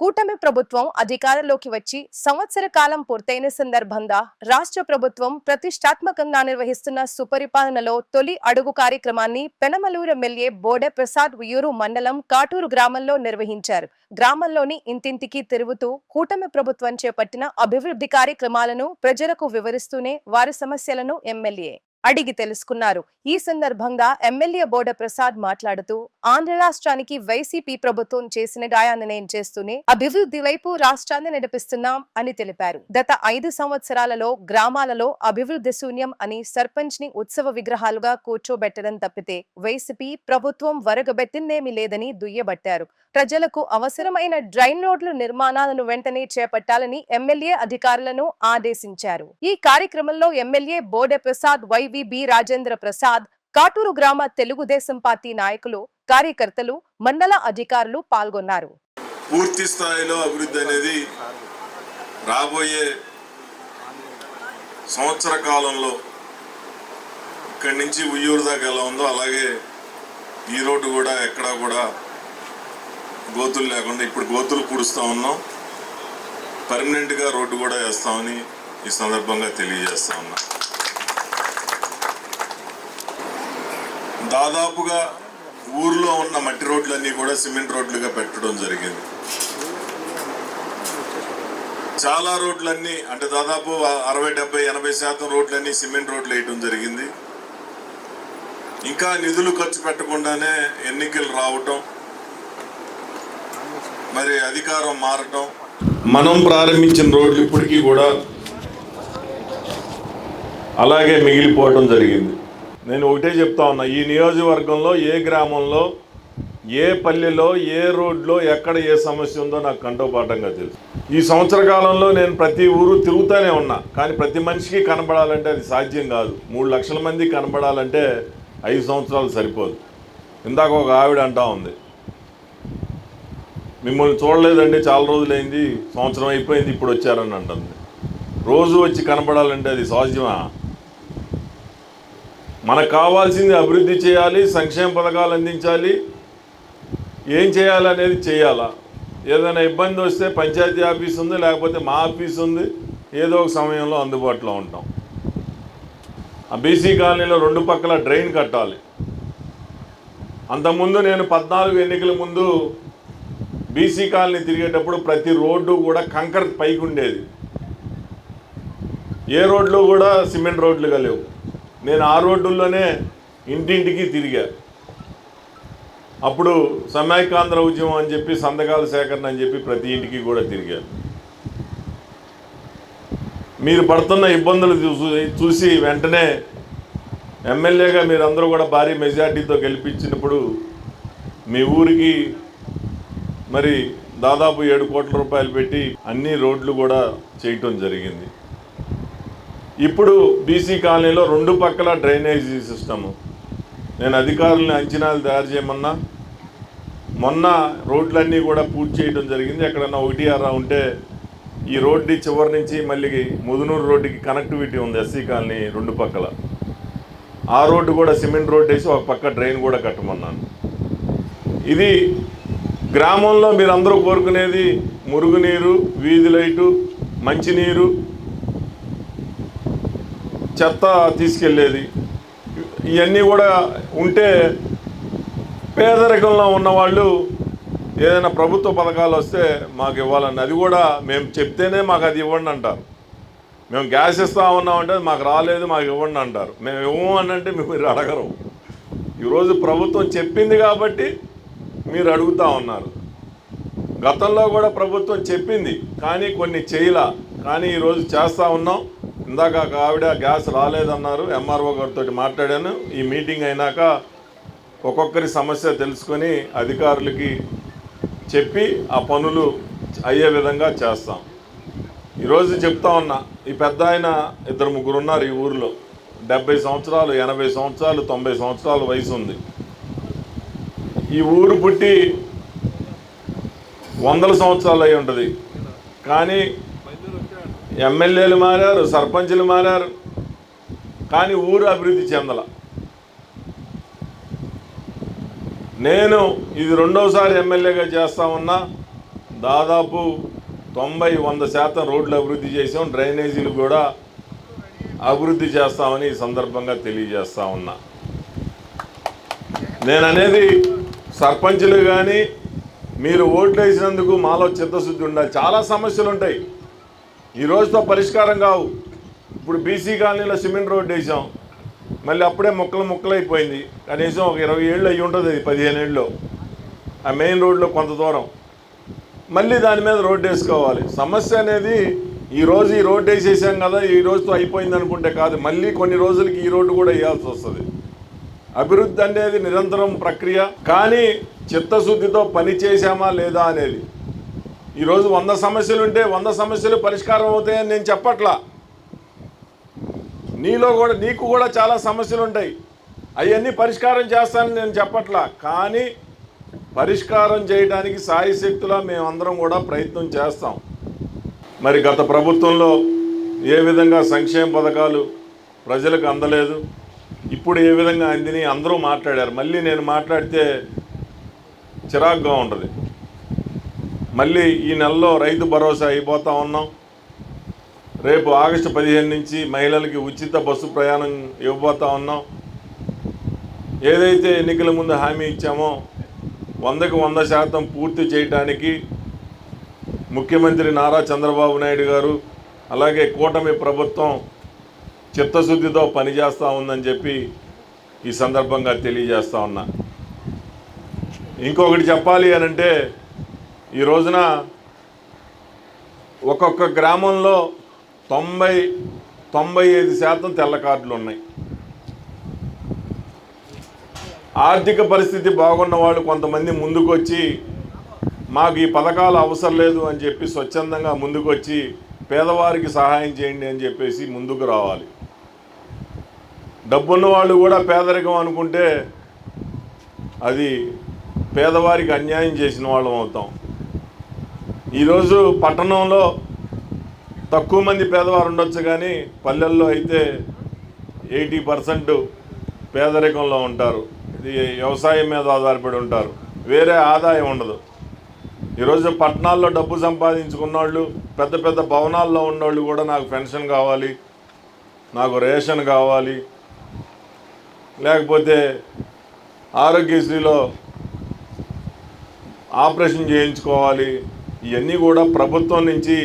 కూటమి ప్రభుత్వం అధికారంలోకి వచ్చి సంవత్సర కాలం పూర్తయిన సందర్భంగా రాష్ట్ర ప్రభుత్వం ప్రతిష్టాత్మకంగా నిర్వహిస్తున్న సుపరిపాలనలో తొలి అడుగు కార్యక్రమాన్ని పెనమలూరు ఎమ్మెల్యే బోడె ప్రసాద్ ఉయ్యూరు మండలం కాటూరు గ్రామంలో నిర్వహించారు. గ్రామంలోని ఇంటింటికి తిరుగుతూ కూటమి ప్రభుత్వం చేపట్టిన అభివృద్ధి కార్యక్రమాలను ప్రజలకు వివరిస్తూనే వారి సమస్యలను ఎమ్మెల్యే అడిగి తెలుసుకున్నారు. ఈ సందర్భంగా ఎమ్మెల్యే బోడ ప్రసాద్ మాట్లాడుతూ ఆంధ్ర రాష్ట్రానికి వైసీపీ ప్రభుత్వం చేసిన గాయాన్ని చేస్తూనే అభివృద్ధి వైపు రాష్ట్రాన్ని నడిపిస్తున్నాం అని తెలిపారు. గత ఐదు సంవత్సరాలలో గ్రామాలలో అభివృద్ధి శూన్యం అని సర్పంచ్ని ఉత్సవ విగ్రహాలుగా కూర్చోబెట్టడం తప్పితే వైసీపీ ప్రభుత్వం వరగబెట్టిందేమీ లేదని దుయ్యబట్టారు. ప్రజలకు అవసరమైన డ్రైన్ రోడ్లు నిర్మాణాలను వెంటనే చేపట్టాలని ఎమ్మెల్యే అధికారులను ఆదేశించారు. ఈ కార్యక్రమంలో ఎమ్మెల్యే బోడ ప్రసాద్ వైవిబి రాజేంద్ర ప్రసాద్ కాటూరు గ్రామ తెలుగుదేశం పార్టీ నాయకులు కార్యకర్తలు మండల అధికారులు పాల్గొన్నారు. పూర్తి స్థాయిలో అభివృద్ధి అనేది రాబోయే సంవత్సర కాలంలో ఇక్కడి నుంచి ఉయ్యూరు దాకా ఎలా ఉందో అలాగే ఈ రోడ్డు కూడా ఎక్కడా కూడా గోతులు లేకుండా ఇప్పుడు గోతులు పూడుస్తూ ఉన్నాం. పర్మనెంట్గా రోడ్డు కూడా వేస్తామని ఈ సందర్భంగా తెలియజేస్తా ఉన్నా. దాదాపుగా ఊర్లో ఉన్న మట్టి రోడ్లన్నీ కూడా సిమెంట్ రోడ్లుగా పెట్టడం జరిగింది. చాలా రోడ్లన్నీ అంటే దాదాపు అరవై డెబ్బై ఎనభై శాతం రోడ్లన్నీ సిమెంట్ రోడ్లు వేయటం జరిగింది. ఇంకా నిధులు ఖర్చు పెట్టకుండానే ఎన్నికలు రావటం మరి అధికారం మారటం. మనం ప్రారంభించిన రోడ్లు ఇప్పటికీ కూడా అలాగే మిగిలిపోవటం జరిగింది. నేను ఒకటే చెప్తా ఉన్నా ఈ నియోజకవర్గంలో ఏ గ్రామంలో ఏ పల్లెలో ఏ రోడ్లో ఎక్కడ ఏ సమస్య ఉందో నాకు కంటోపాఠంగా తెలుసు. ఈ సంవత్సర కాలంలో నేను ప్రతి ఊరు తిరుగుతూనే ఉన్నా కానీ ప్రతి మనిషికి కనబడాలంటే అది సాధ్యం కాదు. మూడు లక్షల మంది కనబడాలంటే ఐదు సంవత్సరాలు సరిపోదు. ఇందాక ఒక ఆవిడ అంటా ఉంది మిమ్మల్ని చూడలేదండి చాలా రోజులైంది సంవత్సరం అయిపోయింది ఇప్పుడు వచ్చారని అంటుంది. రోజు వచ్చి కనబడాలంటే అది సహజమా మనకు కావాల్సింది అభివృద్ధి చేయాలి సంక్షేమ పథకాలు అందించాలి. ఏం చేయాలనేది చేయాలా? ఏదైనా ఇబ్బంది వస్తే పంచాయతీ ఆఫీస్ ఉంది లేకపోతే మా ఆఫీస్ ఉంది ఏదో ఒక సమయంలో అందుబాటులో ఉంటాం. ఆ బీసీ కాలనీలో రెండు పక్కల డ్రైన్ కట్టాలి. అంతకుముందు నేను పద్నాలుగు ఎన్నికల ముందు బీసీ కాలనీ తిరిగేటప్పుడు ప్రతి రోడ్డు కూడా కంకర్ పైకి ఉండేది ఏ రోడ్లు కూడా సిమెంట్ రోడ్లుగా లేవు. నేను ఆ రోడ్డుల్లోనే ఇంటింటికి తిరిగా. అప్పుడు సమైకాంధ్ర ఉద్యమం అని చెప్పి సంతకాల సేకరణ అని చెప్పి ప్రతి ఇంటికి కూడా తిరిగాను మీరు పడుతున్న ఇబ్బందులు చూసి చూసి వెంటనే ఎమ్మెల్యేగా మీరందరూ కూడా భారీ మెజార్టీతో గెలిపించినప్పుడు మీ ఊరికి మరి దాదాపు ఏడు కోట్ల రూపాయలు పెట్టి అన్ని రోడ్లు కూడా చేయటం జరిగింది. ఇప్పుడు బీసీ కాలనీలో రెండు పక్కల డ్రైనేజీ సిస్టము. నేను అధికారులను అంచనాలు తయారు చేయమన్నా మొన్న రోడ్లన్నీ కూడా పూర్తి చేయడం జరిగింది. ఎక్కడన్నా ఒకటి అరా ఉంటే ఈ రోడ్డు చివరి నుంచి మళ్ళీ ముదునూరు రోడ్డుకి కనెక్టివిటీ ఉంది ఎస్సీ కాలనీ రెండు పక్కల. ఆ రోడ్డు కూడా సిమెంట్ రోడ్డు వేసి ఒక పక్క డ్రైన్ కూడా కట్టమన్నాను. ఇది గ్రామంలో మీరందరూ కోరుకునేది మురుగునీరు వీధి లైటు మంచినీరు చెత్త తీసుకెళ్ళేది. ఇవన్నీ కూడా ఉంటే పేదరికంలో ఉన్నవాళ్ళు ఏదైనా ప్రభుత్వ పథకాలు వస్తే మాకు ఇవ్వాలని అది కూడా మేము చెప్తేనే మాకు అది ఇవ్వండి అంటారు. మేము గ్యాస్ ఇస్తా ఉన్నామంటే మాకు రాలేదు మాకు ఇవ్వండి అంటారు. మేము ఇవ్వము అని అంటే మీరు అడగరు. ఈరోజు ప్రభుత్వం చెప్పింది కాబట్టి మీరు అడుగుతూ ఉన్నారు. గతంలో కూడా ప్రభుత్వం చెప్పింది కానీ కొన్ని చేయలా. కానీ ఈరోజు చేస్తూ ఉన్నాం. ఇందాక ఆవిడ గ్యాస్ రాలేదన్నారు ఎంఆర్ఓ గారితో మాట్లాడాను. ఈ మీటింగ్ అయినాక ఒక్కొక్కరి సమస్య తెలుసుకొని అధికారులకి చెప్పి ఆ పనులు అయ్యే విధంగా చేస్తాం. ఈరోజు చెప్తా ఉన్నా ఈ పెద్ద ఆయన ఇద్దరు ముగ్గురు ఉన్నారు ఈ ఊరిలో. డెబ్బై సంవత్సరాలు ఎనభై సంవత్సరాలు తొంభై సంవత్సరాల వయసు ఉంది. ఈ ఊరు పుట్టి వందల సంవత్సరాలు అయి ఉంటుంది. కానీ ఎమ్మెల్యేలు మారారు సర్పంచులు మారారు కానీ ఊరు అభివృద్ధి చెందల. నేను ఇది రెండవసారి ఎమ్మెల్యేగా చేస్తా ఉన్నా. దాదాపు తొంభై వంద శాతం రోడ్లు అభివృద్ధి చేసాం. డ్రైనేజీలు కూడా అభివృద్ధి చేస్తామని ఈ సందర్భంగా తెలియజేస్తా ఉన్నా. నేను అనేది సర్పంచులు కానీ మీరు ఓట్లు వేసినందుకు మాలో చిత్తశుద్ధి ఉండాలి. చాలా సమస్యలు ఉంటాయి ఈ రోజుతో పరిష్కారం కావు. ఇప్పుడు బీసీ కాలనీలో సిమెంట్ రోడ్డు వేసాం. మళ్ళీ అప్పుడే మొక్కలు మొక్కలు అయిపోయింది కనీసం ఒక ఇరవై ఏళ్ళు అయ్యి ఉంటుంది అది పదిహేను ఏళ్ళు. ఆ మెయిన్ రోడ్లో కొంత దూరం. మళ్ళీ దాని మీద రోడ్డు వేసుకోవాలి. సమస్య అనేది ఈ రోజు ఈ రోడ్డు వేసేసాం కదా ఈ రోజుతో అయిపోయింది అనుకుంటే కాదు. మళ్ళీ కొన్ని రోజులకి ఈ రోడ్డు కూడా వేయాల్సి వస్తుంది. అభివృద్ధి అనేది నిరంతరం ప్రక్రియ. కానీ చిత్తశుద్ధితో పని చేశామా లేదా అనేది ఈరోజు వంద సమస్యలు ఉంటే వంద సమస్యలు పరిష్కారం అవుతాయని నేను చెప్పట్లా. నీలో కూడా నీకు కూడా చాలా సమస్యలు ఉంటాయి. అవన్నీ పరిష్కారం చేస్తానని నేను చెప్పట్లా. కానీ పరిష్కారం చేయడానికి సాయశక్తులా మేమందరం కూడా ప్రయత్నం చేస్తాం. మరి గత ప్రభుత్వంలో ఏ విధంగా సంక్షేమ పథకాలు ప్రజలకు అందలేదు? ఇప్పుడు ఏ విధంగా అందిని? అందరూ మాట్లాడారు. మళ్ళీ నేను మాట్లాడితే చిరాకుగా ఉంటుంది. మళ్ళీ ఈ నెలలో రైతు భరోసా అయిపోతా ఉన్నాం. రేపు ఆగస్టు పదిహేను నుంచి మహిళలకి ఉచిత బస్సు ప్రయాణం ఇవ్వబోతా ఉన్నాం. ఏదైతే ఎన్నికల ముందు హామీ ఇచ్చామో వందకు వంద శాతం పూర్తి చేయడానికి ముఖ్యమంత్రి నారా చంద్రబాబు నాయుడు గారు అలాగే కూటమి ప్రభుత్వం చిత్తశుద్ధితో పనిచేస్తూ ఉందని చెప్పి ఈ సందర్భంగా తెలియజేస్తా ఉన్నా. ఇంకొకటి చెప్పాలి అని అంటే ఈ రోజున ఒక్కొక్క గ్రామంలో తొంభై తొంభై ఐదు శాతం తెల్ల కార్డులు ఉన్నాయి. ఆర్థిక పరిస్థితి బాగున్న వాళ్ళు కొంతమంది ముందుకొచ్చి మాకు ఈ పథకాలు అవసరం లేదు అని చెప్పి స్వచ్ఛందంగా ముందుకొచ్చి పేదవారికి సహాయం చేయండి అని చెప్పేసి ముందుకు రావాలి. డబ్బున్న వాళ్ళు కూడా పేదరికం అనుకుంటే అది పేదవారికి అన్యాయం చేసిన వాళ్ళం అవుతాం. ఈరోజు పట్టణంలో తక్కువ మంది పేదవారు ఉండొచ్చు కానీ పల్లెల్లో అయితే ఎయిటీ పర్సెంట్ పేదరికంలో ఉంటారు. ఇది వ్యవసాయం మీద ఆధారపడి ఉంటారు. వేరే ఆదాయం ఉండదు. ఈరోజు పట్టణాల్లో డబ్బు సంపాదించుకున్న వాళ్ళు పెద్ద పెద్ద భవనాల్లో ఉన్నోళ్ళు కూడా నాకు పెన్షన్ కావాలి నాకు రేషన్ కావాలి. లేకపోతే ఆరోగ్యశ్రీలో ఆపరేషన్ చేయించుకోవాలి. ఇవన్నీ కూడా ప్రభుత్వం నుంచి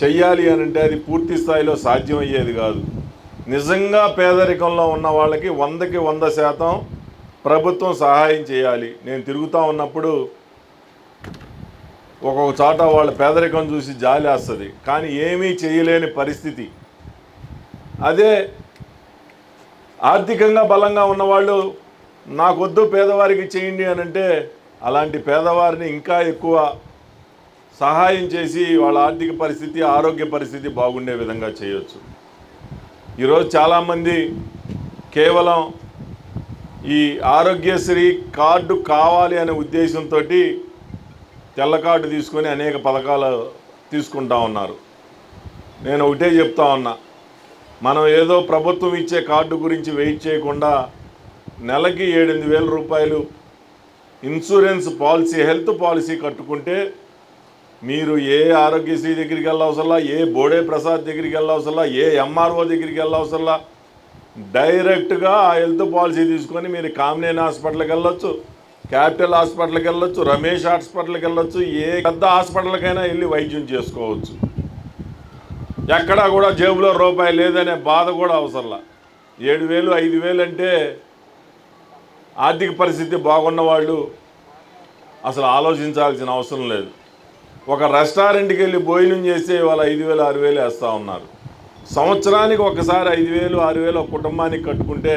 చెయ్యాలి అని అంటే అది పూర్తి స్థాయిలో సాధ్యం అయ్యేది కాదు. నిజంగా పేదరికంలో ఉన్న వాళ్ళకి వందకి వంద శాతం ప్రభుత్వం సహాయం చేయాలి. నేను తిరుగుతూ ఉన్నప్పుడు ఒక్కొక్క చోట వాళ్ళ పేదరికం చూసి జాలి వస్తుంది. కానీ ఏమీ చేయలేని పరిస్థితి. అదే ఆర్థికంగా బలంగా ఉన్నవాళ్ళు నాకొద్దు పేదవారికి చేయండి అని అంటే అలాంటి పేదవారిని ఇంకా ఎక్కువ సహాయం చేసి వాళ్ళ ఆర్థిక పరిస్థితి ఆరోగ్య పరిస్థితి బాగుండే విధంగా చేయొచ్చు. ఈరోజు చాలామంది కేవలం ఈ ఆరోగ్యశ్రీ కార్డు కావాలి అనే ఉద్దేశంతో తెల్ల కార్డు తీసుకొని అనేక పథకాలు తీసుకుంటా ఉన్నారు. నేను ఒకటే చెప్తా ఉన్నా మనం ఏదో ప్రభుత్వం ఇచ్చే కార్డు గురించి వెయిట్ చేయకుండా నెలకి ఏడెనిమిది వేల రూపాయలు ఇన్సూరెన్స్ పాలసీ హెల్త్ పాలసీ కట్టుకుంటే మీరు ఏ ఆరోగ్యశ్రీ దగ్గరికి వెళ్ళవసరలా ఏ బోడే ప్రసాద్ దగ్గరికి వెళ్ళవసరలా ఏ ఎంఆర్ఓ దగ్గరికి వెళ్ళవసరలా డైరెక్ట్గా ఆ హెల్త్ పాలసీ తీసుకొని మీరు కామినేని హాస్పిటల్కి వెళ్ళొచ్చు క్యాపిటల్ హాస్పిటల్కి వెళ్ళొచ్చు రమేష్ హాస్పిటల్కి వెళ్ళొచ్చు ఏ పెద్ద హాస్పిటల్కైనా వెళ్ళి వైద్యం చేసుకోవచ్చు. ఎక్కడా కూడా జేబులో రూపాయి లేదనే బాధ కూడా అవసరంలా. ఏడు వేలు ఐదు వేలు అంటే ఆర్థిక పరిస్థితి బాగున్న వాళ్ళు అసలు ఆలోచించాల్సిన అవసరం లేదు. ఒక రెస్టారెంట్కి వెళ్ళి భోజనం చేస్తే ఇవాళ ఐదు వేలు ఆరు వేలు వేస్తూ ఉన్నారు. సంవత్సరానికి ఒకసారి ఐదు వేలు ఆరు వేలు ఒక కుటుంబానికి కట్టుకుంటే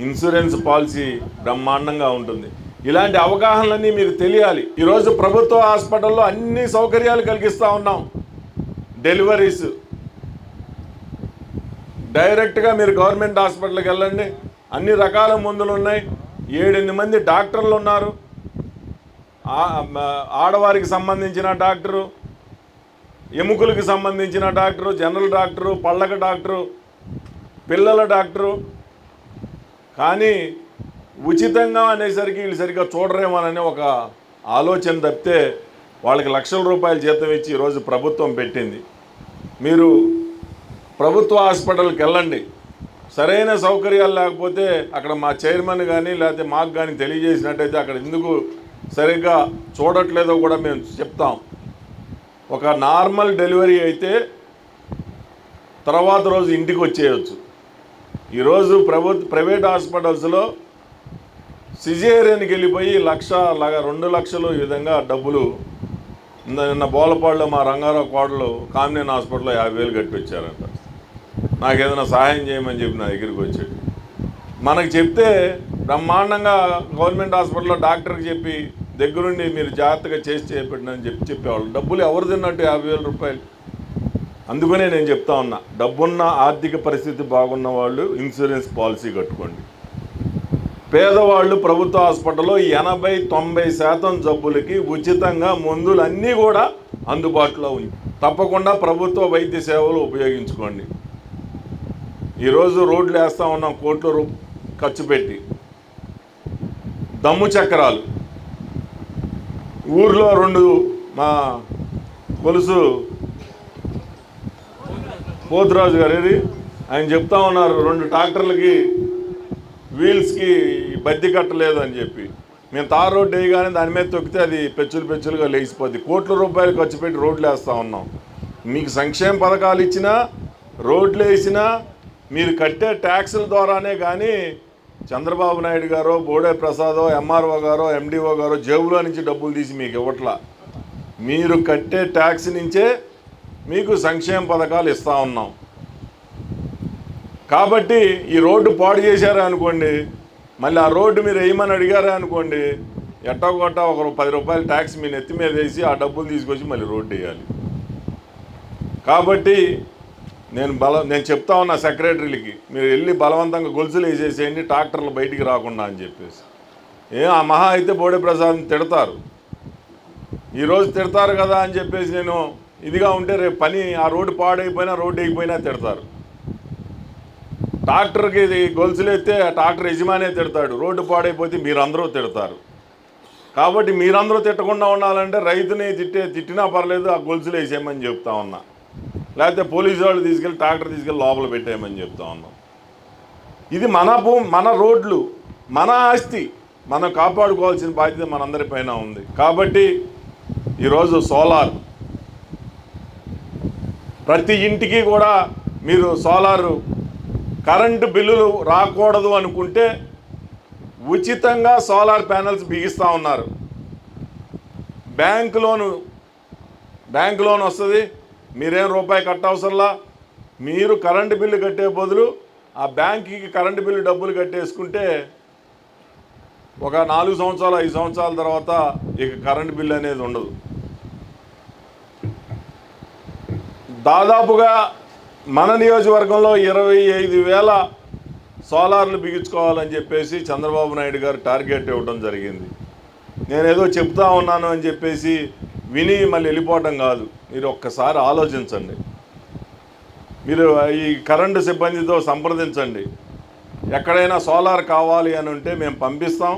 ఇన్సూరెన్స్ పాలసీ బ్రహ్మాండంగా ఉంటుంది. ఇలాంటి అవగాహనలన్నీ మీకు తెలియాలి. ఈరోజు ప్రభుత్వ హాస్పిటల్లో అన్ని సౌకర్యాలు కలిగిస్తూ ఉన్నాం. డెలివరీస్. డైరెక్ట్గా మీరు గవర్నమెంట్ హాస్పిటల్కి వెళ్ళండి. అన్ని రకాల మందులు ఉన్నాయి. ఏడెనిమిది మంది డాక్టర్లు ఉన్నారు. ఆడవారికి సంబంధించిన డాక్టరు ఎముకలకు సంబంధించిన డాక్టరు జనరల్ డాక్టరు పళ్ళక డాక్టరు పిల్లల డాక్టరు. కానీ ఉచితంగా అనేసరికి వీళ్ళు సరిగ్గా చూడరేమోనని ఒక ఆలోచన తప్పితే వాళ్ళకి లక్షల రూపాయల జీతం ఇచ్చి ఈరోజు ప్రభుత్వం పెట్టింది. మీరు ప్రభుత్వ హాస్పిటల్కి వెళ్ళండి. సరైన సౌకర్యాలు లేకపోతే అక్కడ మా చైర్మన్ కానీ లేకపోతే మాకు కానీ తెలియజేసినట్టయితే అక్కడ ఎందుకు సరిగ్గా చూడట్లేదో కూడా మేము చెప్తాం. ఒక నార్మల్ డెలివరీ అయితే తర్వాత రోజు ఇంటికి వచ్చేయచ్చు. ఈరోజు ప్రభుత్వ ప్రైవేట్ హాస్పిటల్స్లో సిజేరియన్కి వెళ్ళిపోయి లక్ష రెండు లక్షలు ఈ విధంగా డబ్బులు నిన్న బోలపాడులో మా రంగారావు కోడలు కామినేని హాస్పిటల్లో యాభై వేలు కట్టి వచ్చారంట నాకు ఏదైనా సహాయం చేయమని చెప్పి నా దగ్గరికి వచ్చాడు. మనకు చెప్తే బ్రహ్మాండంగా గవర్నమెంట్ హాస్పిటల్లో డాక్టర్కి చెప్పి దగ్గరుండి మీరు జాగ్రత్తగా చేసి చేపెట్టినని చెప్పి చెప్పేవాళ్ళు. డబ్బులు ఎవరు తిన్నట్టు యాభై వేల రూపాయలు? అందుకనే నేను చెప్తా ఉన్నా డబ్బున్న ఆర్థిక పరిస్థితి బాగున్న వాళ్ళు ఇన్సూరెన్స్ పాలసీ కట్టుకోండి. పేదవాళ్ళు ప్రభుత్వ హాస్పిటల్లో ఎనభై తొంభై శాతం జబ్బులకి ఉచితంగా మందులు అన్నీ కూడా అందుబాటులో ఉంది తప్పకుండా ప్రభుత్వ వైద్య సేవలు ఉపయోగించుకోండి. ఈరోజు రోడ్లు వేస్తూ ఉన్నాం కోట్ల రూ ఖర్చు పెట్టి. దమ్ము చక్రాలు. ఊర్లో రెండు మా గొలుసు పోతురాజు గారు ఇది ఆయన చెప్తా ఉన్నారు రెండు ట్రాక్టర్లకి వీల్స్కి బద్ది కట్టలేదు అని చెప్పి. మేము తార్ రోడ్డు వేయగానే దాని మీద తొక్కితే అది పెచ్చులు పెచ్చులుగా లేచిపోద్ది. కోట్ల రూపాయలు ఖర్చు పెట్టి రోడ్లు వేస్తూ ఉన్నాం. మీకు సంక్షేమ పథకాలు ఇచ్చినా రోడ్లు వేసినా మీరు కట్టే ట్యాక్సుల ద్వారానే కానీ చంద్రబాబు నాయుడు గారో బోడే ప్రసాదో ఎంఆర్ఓ గారో ఎండిఓ గారో జేబులో నుంచి డబ్బులు తీసి మీకు ఇవ్వట్లా. మీరు కట్టే ట్యాక్స్ నుంచే మీకు సంక్షేమ పథకాలు ఇస్తూ ఉన్నాం. కాబట్టి ఈ రోడ్డు పాడు చేశారా అనుకోండి మళ్ళీ ఆ రోడ్డు మీరు వేయమని అడిగారా అనుకోండి ఎట్టగొట్ట ఒక పది రూపాయలు ట్యాక్స్ మీ నెత్తి మీద వేసి ఆ డబ్బులు తీసుకొచ్చి మళ్ళీ రోడ్డు వేయాలి. కాబట్టి నేను బల నేను చెప్తా ఉన్నా సెక్రటరీలకి మీరు వెళ్ళి బలవంతంగా గొలుసులు వేసేసేయండి ట్రాక్టర్లు బయటికి రాకుండా అని చెప్పేసి. ఏ ఆ మహా అయితే బోడే ప్రసాద్ని తిడతారు. ఈరోజు తిడతారు కదా అని చెప్పేసి నేను ఇదిగా ఉంటే రేపు పని ఆ రోడ్డు పాడైపోయినా రోడ్డు అయిపోయినా తిడతారు. ట్రాక్టర్కి ఇది గొలుసులు ఎత్తే ఆ ట్రాక్టర్ యజమానే తిడతాడు. రోడ్డు పాడైపోతే మీరందరూ తిడతారు. కాబట్టి మీరందరూ తిట్టకుండా ఉండాలంటే రైతుని తిట్టే తిట్టినా పర్లేదు ఆ గొలుసులు వేసేయమని చెప్తా ఉన్నా. లేకపోతే పోలీసు వాళ్ళు తీసుకెళ్ళి ట్రాక్టర్ తీసుకెళ్ళి లోపల పెట్టేయమని చెప్తా ఉన్నాం. ఇది మన భూమి మన రోడ్లు మన ఆస్తి. మనం కాపాడుకోవాల్సిన బాధ్యత మనందరిపైన ఉంది. కాబట్టి ఈరోజు సోలార్. ప్రతి ఇంటికి కూడా మీరు సోలారు కరెంటు బిల్లులు రాకూడదు అనుకుంటే ఉచితంగా సోలార్ ప్యానల్స్ బిగిస్తూ ఉన్నారు. బ్యాంక్ లోను బ్యాంక్ లోన్ వస్తుంది. మీరేం రూపాయి కట్టవసరంలా? మీరు కరెంటు బిల్లు కట్టే బదులు ఆ బ్యాంక్కి కరెంటు బిల్లు డబ్బులు కట్టేసుకుంటే ఒక నాలుగు సంవత్సరాలు ఐదు సంవత్సరాల తర్వాత ఇక కరెంటు బిల్లు అనేది ఉండదు. దాదాపుగా మన నియోజకవర్గంలో ఇరవై ఐదు వేల సోలార్లు బిగించుకోవాలని చెప్పేసి చంద్రబాబు నాయుడు గారు టార్గెట్ ఇవ్వడం జరిగింది. నేనేదో చెప్తా ఉన్నాను అని చెప్పేసి విని మళ్ళీ వెళ్ళిపోవటం కాదు. మీరు ఒక్కసారి ఆలోచించండి. మీరు ఈ కరెంటు సిబ్బందితో సంప్రదించండి. ఎక్కడైనా సోలార్ కావాలి అని ఉంటే మేము పంపిస్తాం.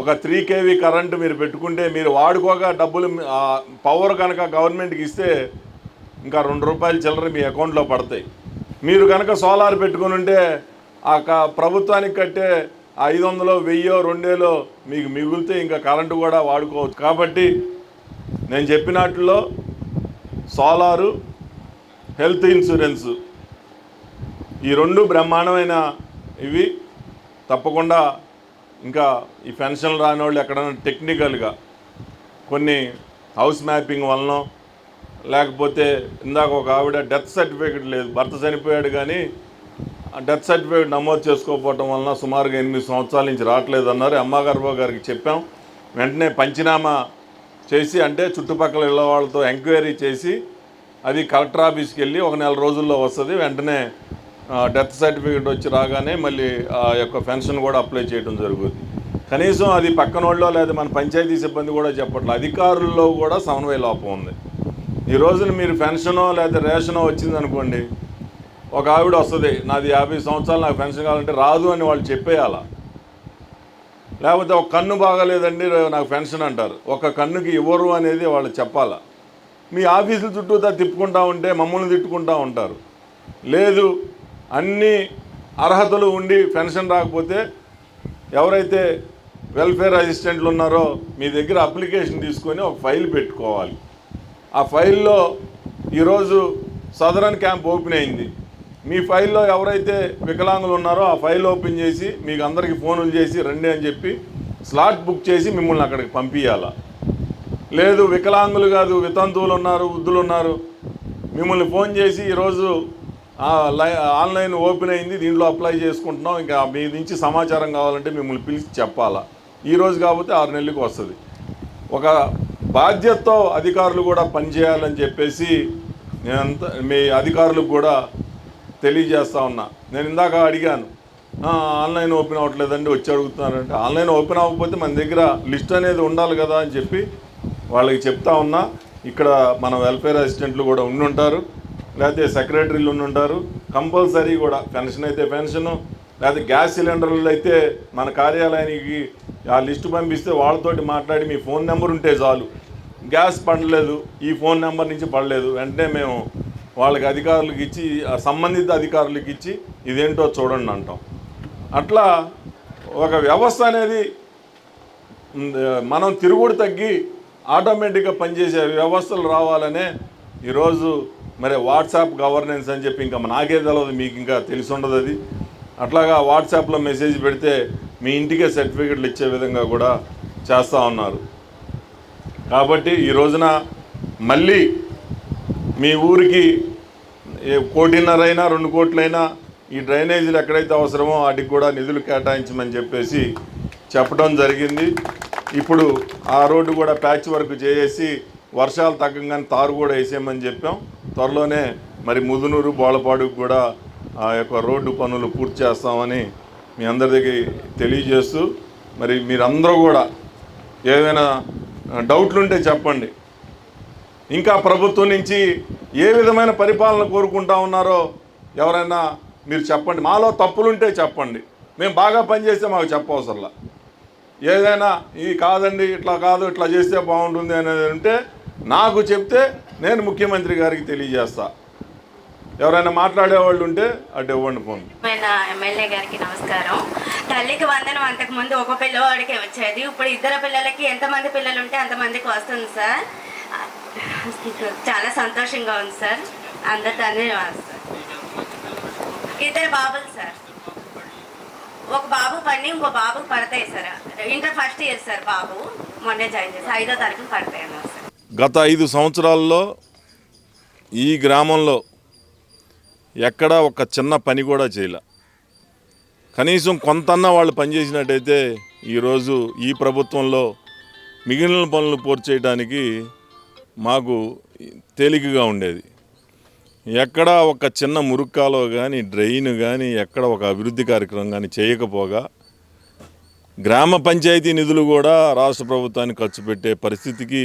ఒక త్రీ కేవీ కరెంటు మీరు పెట్టుకుంటే మీరు వాడుకోగా డబ్బులు పవర్ కనుక గవర్నమెంట్కి ఇస్తే ఇంకా రెండు రూపాయలు చిల్లర మీ అకౌంట్లో పడతాయి. మీరు కనుక సోలార్ పెట్టుకుని ఉంటే ఆ ప్రభుత్వానికి కట్టే ఐదు వందలు వెయ్యో రెండేలో మీకు మిగిలితే ఇంకా కరెంటు కూడా వాడుకోవచ్చు. కాబట్టి నేను చెప్పినట్లో సోలారు హెల్త్ ఇన్సూరెన్స్ ఈ రెండు బ్రహ్మాండమైన ఇవి. తప్పకుండా ఇంకా ఈ పెన్షన్లు రాని వాళ్ళు ఎక్కడైనా టెక్నికల్గా కొన్ని హౌస్ మ్యాపింగ్ వలన లేకపోతే ఇందాక ఒక ఆవిడ డెత్ సర్టిఫికేట్ లేదు భర్త చనిపోయాడు కానీ డెత్ సర్టిఫికేట్ నమోదు చేసుకోకపోవటం వలన సుమారుగా ఎనిమిది సంవత్సరాల నుంచి రావట్లేదు అన్నారు అమ్మగారు గారికి చెప్పాం. వెంటనే పంచనామా చేసి అంటే చుట్టుపక్కల ఇళ్ళ వాళ్ళతో ఎంక్వైరీ చేసి అది కలెక్టర్ ఆఫీస్కి వెళ్ళి ఒక నెల రోజుల్లో వస్తుంది. వెంటనే డెత్ సర్టిఫికేట్ వచ్చి రాగానే మళ్ళీ ఆ యొక్క పెన్షన్ కూడా అప్లై చేయడం జరుగుతుంది కనీసం అది పక్కన వాళ్ళో లేదా మన పంచాయతీ సిబ్బంది కూడా చెప్పట్లేదు అధికారుల్లో కూడా సమన్వయ లోపం ఉంది. ఈ రోజున మీరు పెన్షనో లేదా రేషనో వచ్చింది అనుకోండి ఒక ఆవిడ వస్తుంది నాది యాభై సంవత్సరాలు నాకు పెన్షన్ కావాలంటే రాదు అని వాళ్ళు చెప్పేయాల? లేకపోతే ఒక కన్ను బాగాలేదండి నాకు పెన్షన్ అంటారు. ఒక కన్నుకి ఇవ్వరు అనేది వాళ్ళు చెప్పాలా? మీ ఆఫీసుల చుట్టూతా తిప్పుకుంటా ఉంటే మమ్మల్ని తిట్టుకుంటా ఉంటారు. లేదు అన్ని అర్హతలు ఉండి పెన్షన్ రాకపోతే ఎవరైతే వెల్ఫేర్ అసిస్టెంట్లు ఉన్నారో మీ దగ్గర అప్లికేషన్ తీసుకొని ఒక ఫైల్ పెట్టుకోవాలి. ఆ ఫైల్లో ఈరోజు సదరన్ క్యాంప్ ఓపెన్ అయింది. మీ ఫైల్లో ఎవరైతే వికలాంగులు ఉన్నారో ఆ ఫైల్ ఓపెన్ చేసి మీకు అందరికీ ఫోనులు చేసి రండి అని చెప్పి స్లాట్ బుక్ చేసి మిమ్మల్ని అక్కడికి పంపించాల లేదు వికలాంగులు కాదు వితంతువులు ఉన్నారు వృద్ధులు ఉన్నారు. మిమ్మల్ని ఫోన్ చేసి ఈరోజు లై- ఆన్లైన్ ఓపెన్ అయింది దీంట్లో అప్లై చేసుకుంటున్నాం. ఇంకా మీ నుంచి సమాచారం కావాలంటే మిమ్మల్ని పిలిచి చెప్పాలా? ఈరోజు కాకపోతే ఆరు నెలలకు వస్తుంది. ఒక బాధ్యతతో అధికారులు కూడా పనిచేయాలని చెప్పేసి నేను మీ అధికారులకు కూడా తెలియజేస్తా ఉన్నా. నేను ఇందాక అడిగాను ఆన్లైన్ ఓపెన్ అవ్వట్లేదండి వచ్చి అడుగుతున్నారంటే. ఆన్లైన్ ఓపెన్ అవ్వకపోతే మన దగ్గర లిస్ట్ అనేది ఉండాలి కదా అని చెప్పి వాళ్ళకి చెప్తా ఉన్నా. ఇక్కడ మన వెల్ఫేర్ అసిస్టెంట్లు కూడా ఉండి ఉంటారు లేకపోతే సెక్రటరీలు ఉండి ఉంటారు. కంపల్సరీ కూడా పెన్షన్ అయితే పెన్షను లేకపోతే గ్యాస్ సిలిండర్లు అయితే మన కార్యాలయానికి ఆ లిస్టు పంపిస్తే వాళ్ళతోటి మాట్లాడి మీ ఫోన్ నెంబర్ ఉంటే చాలు. గ్యాస్ పడలేదు ఈ ఫోన్ నెంబర్ నుంచి పడలేదు వెంటనే మేము వాళ్ళకి అధికారులకు ఇచ్చి ఆ సంబంధిత అధికారులకు ఇచ్చి ఇదేంటో చూడండి అంటాం. అట్లా ఒక వ్యవస్థ అనేది మనం తిరుగుడు తగ్గి ఆటోమేటిక్గా పనిచేసే వ్యవస్థలు రావాలనే ఈరోజు మరి వాట్సాప్ గవర్నెన్స్ అని చెప్పి ఇంకా నాకే తెలియదు మీకు ఇంకా తెలిసి ఉండదు అది. అట్లాగా వాట్సాప్లో మెసేజ్ పెడితే మీ ఇంటికే సర్టిఫికెట్లు ఇచ్చే విధంగా కూడా చేస్తూ ఉన్నారు. కాబట్టి ఈ రోజున మళ్ళీ మీ ఊరికి ఏ రెండు కోట్లైనా ఈ డ్రైనేజీలు ఎక్కడైతే అవసరమో వాటికి కూడా నిధులు కేటాయించమని చెప్పేసి చెప్పడం జరిగింది. ఇప్పుడు ఆ రోడ్డు కూడా ప్యాచ్ వర్క్ చేసి వర్షాలు తగ్గంగానే తారు కూడా వేసేయమని చెప్పాం. త్వరలోనే మరి ముదునూరు బోళపాడుకు కూడా ఆ యొక్క రోడ్డు పనులు పూర్తి చేస్తామని మీ అందరి తెలియజేస్తూ మరి మీరందరూ కూడా ఏదైనా డౌట్లు ఉంటే చెప్పండి. ఇంకా ప్రభుత్వం నుంచి ఏ విధమైన పరిపాలన కోరుకుంటా ఉన్నారో ఎవరైనా మీరు చెప్పండి. మాలో తప్పులుంటే చెప్పండి. మేము బాగా పనిచేస్తే మాకు చెప్పవసరంలా. ఏదైనా ఇది కాదండి ఇట్లా కాదు ఇట్లా చేస్తే బాగుంటుంది అనేది ఉంటే నాకు చెప్తే నేను ముఖ్యమంత్రి గారికి తెలియజేస్తా. ఎవరైనా మాట్లాడేవాళ్ళు ఉంటే అటు ఇవ్వండి ఫోన్. ఎమ్మెల్యే గారికి నమస్కారం. తల్లికి వందనం అంతకు ముందు ఒక పిల్లవాడికి వచ్చేది. ఇప్పుడు ఇద్దరు పిల్లలకి ఎంతమంది పిల్లలు ఉంటే అంతమందికి వస్తుంది సార్. చాలా సంతోషంగా ఉంది సార్. అందరి ధన్యవాదాలు సార్. ఇద్దరు బాబులు సార్. ఒక బాబు పని ఇంకో బాబు పడతాయి sir. Inter first year sir బాబు. మొన్నే జాయిన్ చేసి ఐదో తారీఖు పడతాయి అన్నారు సార్. గత ఐదు సంవత్సరాల్లో ఈ గ్రామంలో ఎక్కడా ఒక చిన్న పని కూడా చేయలే. కనీసం కొంతన్నా వాళ్ళు పనిచేసినట్టయితే ఈరోజు ఈ ప్రభుత్వంలో మిగిలిన పనులు పూర్తి చేయడానికి మాకు తేలికగా ఉండేది. ఎక్కడ ఒక చిన్న మురుక్కాలో కానీ డ్రైన్ కానీ ఎక్కడ ఒక అభివృద్ధి కార్యక్రమం కానీ చేయకపోగా గ్రామ పంచాయతీ నిధులు కూడా రాష్ట్ర ప్రభుత్వానికి ఖర్చు పెట్టే పరిస్థితికి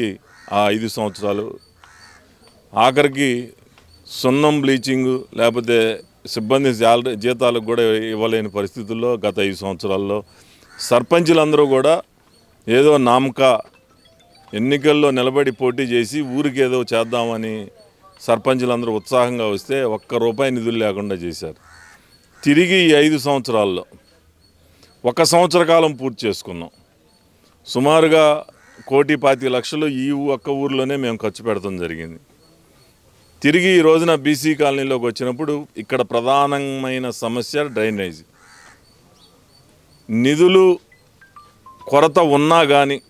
ఆ ఐదు సంవత్సరాలు ఆఖరికి సున్నం బ్లీచింగ్ లేకపోతే సిబ్బంది శాలరీ జీతాలకు కూడా ఇవ్వలేని పరిస్థితుల్లో గత ఐదు సంవత్సరాల్లో సర్పంచులందరూ కూడా ఏదో నామక ఎన్నికల్లో నిలబడి పోటీ చేసి ఊరికేదో చేద్దామని సర్పంచులందరూ ఉత్సాహంగా వస్తే ఒక్క రూపాయి నిధులు లేకుండా చేశారు. తిరిగి ఈ ఐదు సంవత్సరాల్లో ఒక సంవత్సర కాలం పూర్తి చేసుకున్నాం. సుమారుగా కోటి పాతి లక్షలు ఈ ఒక్క ఊర్లోనే మేము ఖర్చు పెడతాం జరిగింది. తిరిగి ఈ రోజున బీసీ కాలనీలోకి వచ్చినప్పుడు ఇక్కడ ప్రధానమైన సమస్య డ్రైనేజ్. నిధులు కొరత ఉన్నా కానీ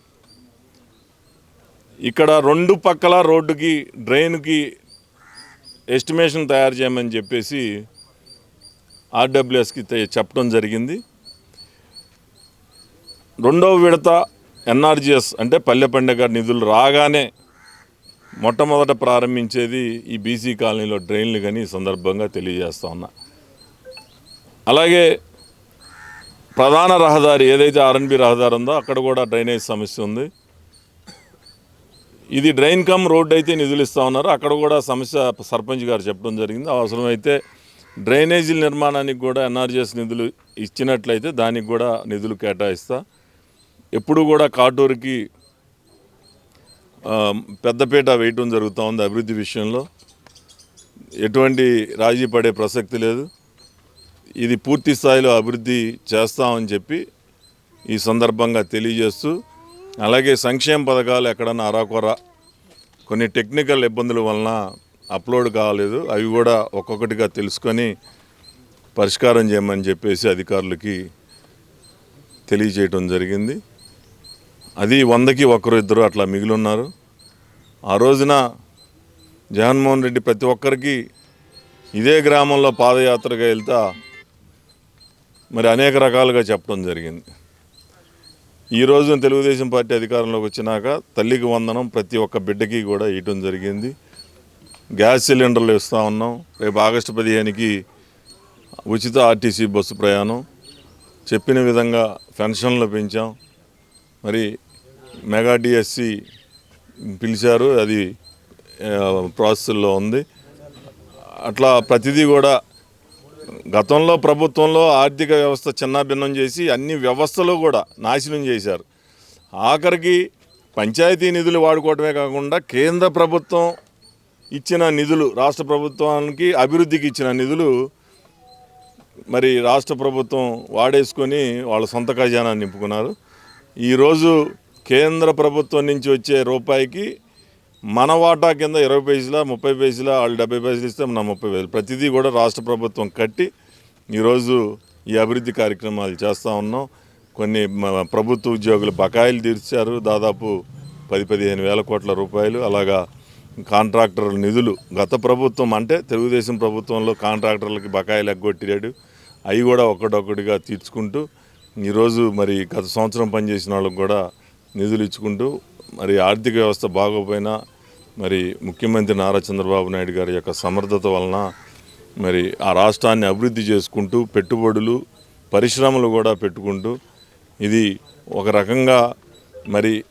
ఇక్కడ రెండు పక్కల రోడ్డుకి డ్రైన్కి ఎస్టిమేషన్ తయారు చేయమని చెప్పేసి ఆర్డబ్ల్యూఎస్కి చెప్పడం జరిగింది. రెండవ విడత ఎన్ఆర్జిఎస్ అంటే పల్లె పండగ నిధులు రాగానే మొట్టమొదట ప్రారంభించేది ఈ బీసీ కాలనీలో డ్రైన్లు కానీ ఈ సందర్భంగా తెలియజేస్తా ఉన్నా. అలాగే ప్రధాన రహదారి ఏదైతే ఆర్ఎన్బి రహదారి ఉందో అక్కడ కూడా డ్రైనేజ్ సమస్య ఉంది. ఇది డ్రైన్ కమ్ రోడ్ అయితే నిధులు ఇస్తా ఉన్నారు. అక్కడ కూడా సమస్య సర్పంచ్ గారు చెప్పడం జరిగింది. అవసరమైతే డ్రైనేజీల నిర్మాణానికి కూడా ఎన్ఆర్జీఎస్ నిధులు ఇచ్చినట్లయితే దానికి కూడా నిధులు కేటాయిస్తా. ఎప్పుడు కూడా కాటూరుకి పెద్దపేట పెద్దపీట వేయటం జరుగుతూ ఉంది అభివృద్ధి విషయంలో. ఎటువంటి రాజీ పడే ప్రసక్తి లేదు. ఇది పూర్తి స్థాయిలో అభివృద్ధి చేస్తామని చెప్పి ఈ సందర్భంగా తెలియజేస్తూ అలాగే సంక్షేమ పథకాలు ఎక్కడన్నా అరాకొర కొన్ని టెక్నికల్ ఇబ్బందుల వలన అప్లోడ్ కాలేదు. అవి కూడా ఒక్కొక్కటిగా తెలుసుకొని పరిష్కారం చేయమని చెప్పేసి అధికారులకి తెలియజేయటం జరిగింది. అది వందకి ఒకరు ఇద్దరు అట్లా మిగిలిన్నారు. ఆ రోజున జగన్మోహన్ రెడ్డి ప్రతి ఒక్కరికి ఇదే గ్రామంలో పాదయాత్రగా వెళ్తా మరి అనేక రకాలుగా చెప్పడం జరిగింది. ఈ రోజున తెలుగుదేశం పార్టీ అధికారంలోకి వచ్చినాక తల్లికి వందనం ప్రతి ఒక్క బిడ్డకి కూడా ఇవ్వడం జరిగింది. గ్యాస్ సిలిండర్లు ఇస్తూ ఉన్నాం. రేపు ఆగస్టు పదిహేనుకి ఉచిత ఆర్టీసీ బస్సు ప్రయాణం. చెప్పిన విధంగా పెన్షన్లు పెంచాం. మరి మెగా డిఎస్సి పిలిచారు. అది ప్రాసెస్లో ఉంది. అట్లా ప్రతిదీ కూడా గతంలో ప్రభుత్వంలో ఆర్థిక వ్యవస్థ చిన్నాభిన్నం చేసి అన్ని వ్యవస్థలు కూడా నాశనం చేశారు. ఆఖరికి పంచాయతీ నిధులు వాడుకోవటమే కాకుండా కేంద్ర ప్రభుత్వం ఇచ్చిన నిధులు రాష్ట్ర ప్రభుత్వానికి అభివృద్ధికి ఇచ్చిన నిధులు మరి రాష్ట్ర ప్రభుత్వం వాడేసుకొని వాళ్ళ సొంత ఖజానా నింపుకున్నారు. ఈరోజు కేంద్ర ప్రభుత్వం నుంచి వచ్చే రూపాయికి మన వాటా కింద ఇరవై పైసల ముప్పై పైసల వాళ్ళు డెబ్బై పైసలు ఇస్తే మన ముప్పై పైసలు ప్రతిదీ కూడా రాష్ట్ర ప్రభుత్వం కట్టి ఈరోజు ఈ అభివృద్ధి కార్యక్రమాలు చేస్తూ ఉన్నాం. కొన్ని ప్రభుత్వ ఉద్యోగులు బకాయిలు తీర్చారు. దాదాపు పది పదిహేను వేల కోట్ల రూపాయలు. అలాగా కాంట్రాక్టర్ల నిధులు గత ప్రభుత్వం అంటే తెలుగుదేశం ప్రభుత్వంలో కాంట్రాక్టర్లకి బకాయిలు ఎగ్గొట్టాడు అవి కూడా ఒక్కడొక్కటిగా తీర్చుకుంటూ ఈరోజు మరి గత సంవత్సరం పనిచేసిన వాళ్ళకి కూడా నిధులు ఇచ్చుకుంటూ మరి ఆర్థిక వ్యవస్థ బాగోపోయినా మరి ముఖ్యమంత్రి నారా చంద్రబాబు నాయుడు గారి యొక్క సమర్థత వలన మరి ఆ రాష్ట్రాన్ని అభివృద్ధి చేసుకుంటూ పెట్టుబడులు పరిశ్రమలు కూడా పెట్టుకుంటూ ఇది ఒక రకంగా మరి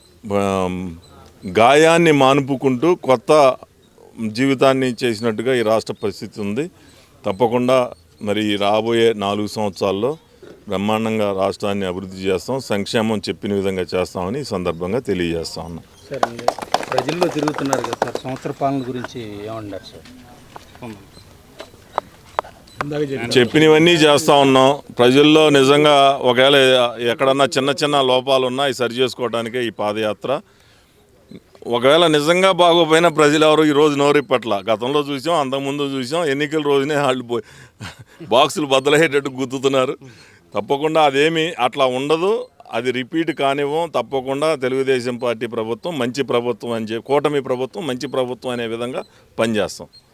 గాయాన్ని మానుపుకుంటూ కొత్త జీవితాన్ని చేసినట్టుగా ఈ రాష్ట్ర పరిస్థితి ఉంది. తప్పకుండా మరి రాబోయే నాలుగు సంవత్సరాల్లో బ్రహ్మాండంగా రాష్ట్రాన్ని అభివృద్ధి చేస్తాం సంక్షేమం చెప్పిన విధంగా చేస్తామని ఈ సందర్భంగా తెలియజేస్తా ఉన్నాం. సార్ ప్రజల్లో తిరుగుతున్నారు కదా సార్ సంవత్సర పాలన గురించి ఏమన్నారు సార్? చెప్పినవన్నీ చేస్తూ ఉన్నాం. ప్రజల్లో నిజంగా ఒకవేళ ఎక్కడన్నా చిన్న చిన్న లోపాలు ఉన్నా అవి సరి చేసుకోవడానికే ఈ పాదయాత్ర. ఒకవేళ నిజంగా బాగోపోయినా ప్రజలు ఎవరు ఈ రోజు నోరిప్పట్ల గతంలో చూసాం అంతకుముందు చూసాం ఎన్నికల రోజునే వాళ్ళు బాక్సులు బద్దలయ్యేటట్టు గుద్దుతున్నారు. తప్పకుండా అదేమి అట్లా ఉండదు. అది రిపీట్ కానివ్వం తప్పకుండా తెలుగుదేశం పార్టీ ప్రభుత్వం మంచి ప్రభుత్వం అని చెప్పి కూటమి ప్రభుత్వం మంచి ప్రభుత్వం అనే విధంగా పనిచేస్తాం.